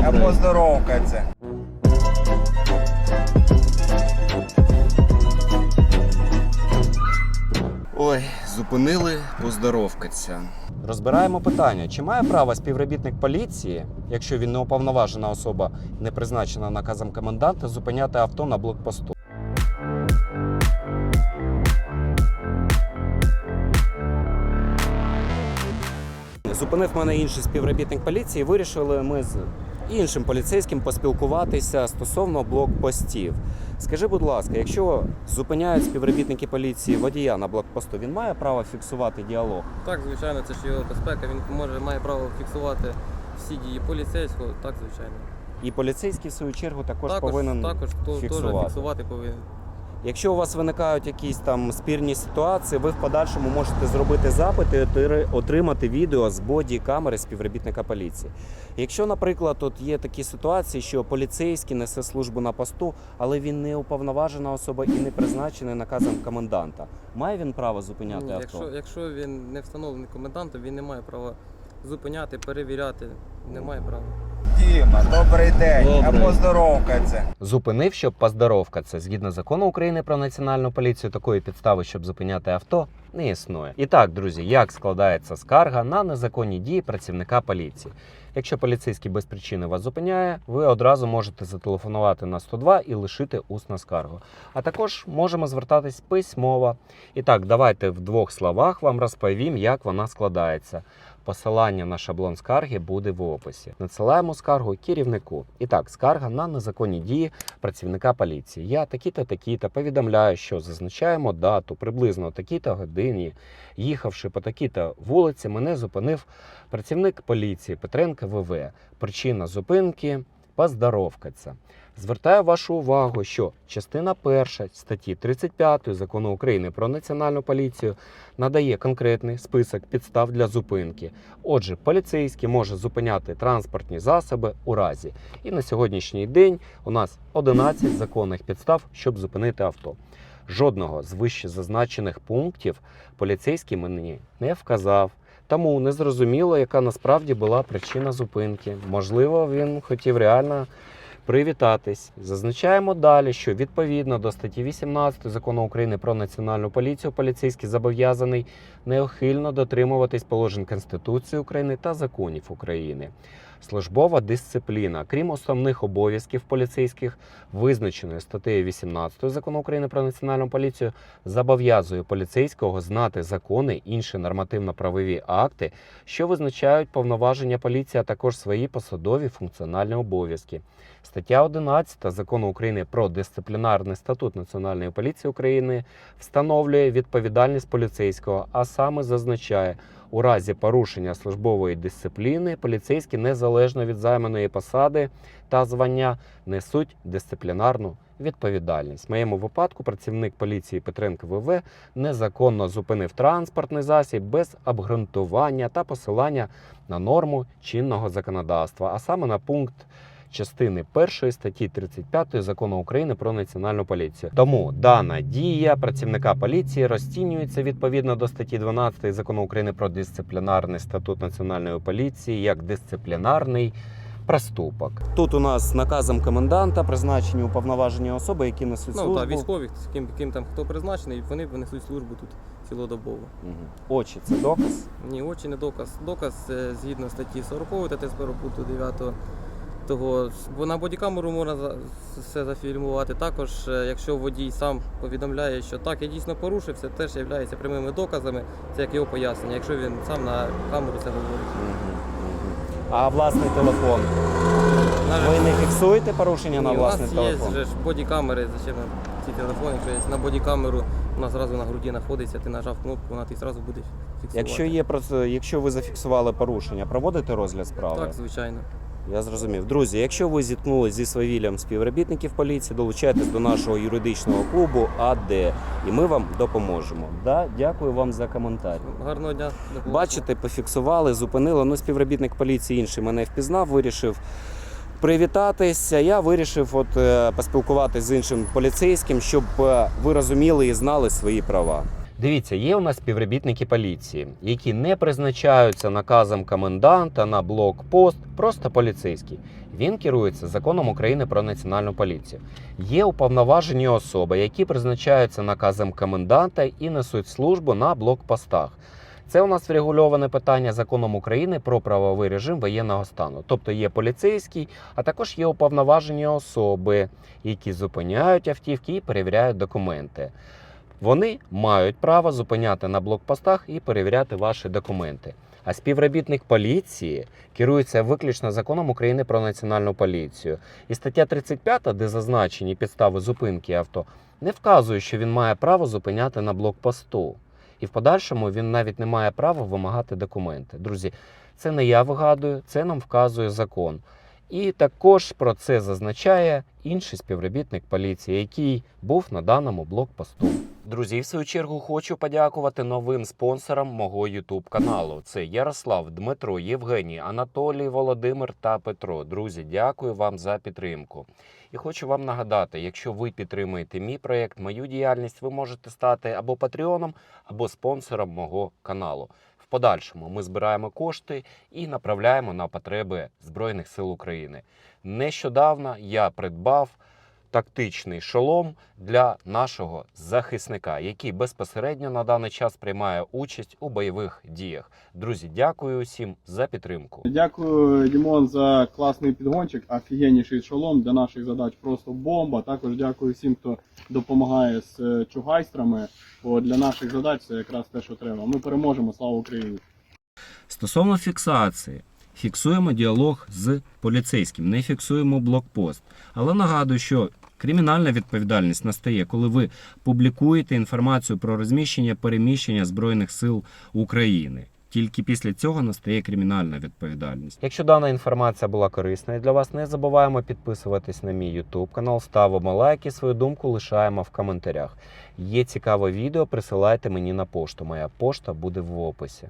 а Добре. поздоровкаться. Ой, зупинили поздоровкаться. Розбираємо питання: чи має право співробітник поліції, якщо він не уповноважена особа, не призначена наказом коменданта, зупиняти авто на блокпосту? Зупинив мене інший співробітник поліції. Вирішили ми з іншим поліцейським поспілкуватися стосовно блокпостів. Скажи, будь ласка, якщо зупиняють співробітники поліції водія на блокпосту, він має право фіксувати діалог? Так, звичайно, це ж його безпека. Він може має право фіксувати всі дії поліцейського. Так, звичайно. І поліцейський, в свою чергу, також, також повинен. також фіксувати. теж фіксувати повинен. Якщо у вас виникають якісь там спірні ситуації, ви в подальшому можете зробити запит і отримати відео з боді камери співробітника поліції. Якщо, наприклад, тут є такі ситуації, що поліцейський несе службу на посту, але він не уповноважена особа і не призначений наказом коменданта, має він право зупиняти Ні, авто? якщо, якщо він не встановлений комендантом, він не має права зупиняти, перевіряти. Не має права. Діма, добрий день, а Добрий. поздоровкаться. Зупинив, щоб поздоровкатися. Згідно закону України про національну поліцію, такої підстави, щоб зупиняти авто, не існує. І так, друзі, як складається скарга на незаконні дії працівника поліції? Якщо поліцейський без причини вас зупиняє, ви одразу можете зателефонувати на 102 і лишити усну скаргу. А також можемо звертатись письмово. І так, давайте в двох словах вам розповім, як вона складається. Посилання на шаблон скарги буде в описі. Надсилаємо скаргу керівнику. І так, скарга на незаконні дії працівника поліції. Я такі-то, такі-то повідомляю, що зазначаємо дату приблизно о такій-то годині. Їхавши по такій-то вулиці, мене зупинив працівник поліції Петренка ВВ. Причина зупинки поздоровкаться. Звертаю вашу увагу, що частина 1 статті 35 закону України про національну поліцію надає конкретний список підстав для зупинки. Отже, поліцейський може зупиняти транспортні засоби у разі. І на сьогоднішній день у нас 11 законних підстав, щоб зупинити авто. Жодного з вище зазначених пунктів поліцейський мені не вказав. Тому не зрозуміло, яка насправді була причина зупинки. Можливо, він хотів реально привітатись. Зазначаємо далі, що відповідно до статті 18 закону України про національну поліцію, поліцейський зобов'язаний неохильно дотримуватись положень Конституції України та законів України. Службова дисципліна, крім основних обов'язків поліцейських, визначеної статтею 18 закону України про національну поліцію, зобов'язує поліцейського знати закони, інші нормативно-правові акти, що визначають повноваження поліції, а також свої посадові функціональні обов'язки. Стаття 11 закону України про дисциплінарний статут Національної поліції України встановлює відповідальність поліцейського, а саме зазначає, у разі порушення службової дисципліни поліцейські незалежно від займаної посади та звання несуть дисциплінарну відповідальність. В моєму випадку працівник поліції Петренко ВВ незаконно зупинив транспортний засіб без обґрунтування та посилання на норму чинного законодавства, а саме на пункт частини 1 статті 35 закону України про національну поліцію. Тому дана дія працівника поліції розцінюється відповідно до статті 12 закону України про дисциплінарний статут національної поліції як дисциплінарний. Проступок тут у нас наказом коменданта призначені уповноважені особи, які несуть Ну службу. так, військові, з ким, ким там хто призначений, вони несуть службу тут цілодобово. Очі це доказ. Ні, очі не доказ. Доказ е, згідно статті 40 та 1 пункту 9 того, бо на бодікамеру можна все зафільмувати. Також, е, якщо водій сам повідомляє, що так, я дійсно порушив, це теж є прямими доказами, це як його пояснення, якщо він сам на камеру це говорить. А власний телефон. Ви не фіксуєте порушення на ні, у власний нас телефон? є вже ж бодікамери, зачем нам ці телефони, якщо є на бодікамеру, у нас зразу на груді знаходиться, ти нажав кнопку, вона ти зразу буде фіксувати. Якщо є якщо ви зафіксували порушення, проводите розгляд справи? Так, звичайно. Я зрозумів. Друзі, якщо ви зіткнулися зі свавіллям співробітників поліції, долучайтесь до нашого юридичного клубу АД, і ми вам допоможемо. Да? Дякую вам за коментар. Гарного дня. Бачите, пофіксували, зупинили. Ну, співробітник поліції інший мене впізнав, вирішив привітатися. Я вирішив от, е, поспілкуватися з іншим поліцейським, щоб е, ви розуміли і знали свої права. Дивіться, є у нас співробітники поліції, які не призначаються наказом коменданта на блокпост, просто поліцейський. Він керується законом України про національну поліцію. Є уповноважені особи, які призначаються наказом коменданта і несуть службу на блокпостах. Це у нас врегульоване питання законом України про правовий режим воєнного стану. Тобто є поліцейський, а також є уповноважені особи, які зупиняють автівки і перевіряють документи. Вони мають право зупиняти на блокпостах і перевіряти ваші документи. А співробітник поліції керується виключно законом України про національну поліцію. І стаття 35, де зазначені підстави зупинки авто, не вказує, що він має право зупиняти на блокпосту. І в подальшому він навіть не має права вимагати документи. Друзі, це не я вигадую, це нам вказує закон. І також про це зазначає інший співробітник поліції, який був на даному блокпосту. Друзі, в свою чергу хочу подякувати новим спонсорам мого YouTube каналу. Це Ярослав, Дмитро, Євгеній, Анатолій, Володимир та Петро. Друзі, дякую вам за підтримку. І хочу вам нагадати, якщо ви підтримуєте мій проєкт, мою діяльність, ви можете стати або патреоном, або спонсором мого каналу. Подальшому ми збираємо кошти і направляємо на потреби Збройних сил України. Нещодавно я придбав тактичний шолом для нашого захисника, який безпосередньо на даний час приймає участь у бойових діях. Друзі, дякую усім за підтримку. Дякую, Дімон, за класний підгончик, офігенніший шолом для наших задач просто бомба. Також дякую всім, хто допомагає з е, чугайстрами, бо для наших задач це якраз те, що треба. Ми переможемо, слава Україні! Стосовно фіксації, фіксуємо діалог з поліцейським, не фіксуємо блокпост. Але нагадую, що кримінальна відповідальність настає, коли ви публікуєте інформацію про розміщення переміщення Збройних сил України. Тільки після цього настає кримінальна відповідальність. Якщо дана інформація була корисною для вас, не забуваємо підписуватись на мій YouTube канал, ставимо лайки, свою думку лишаємо в коментарях. Є цікаве відео, присилайте мені на пошту. Моя пошта буде в описі.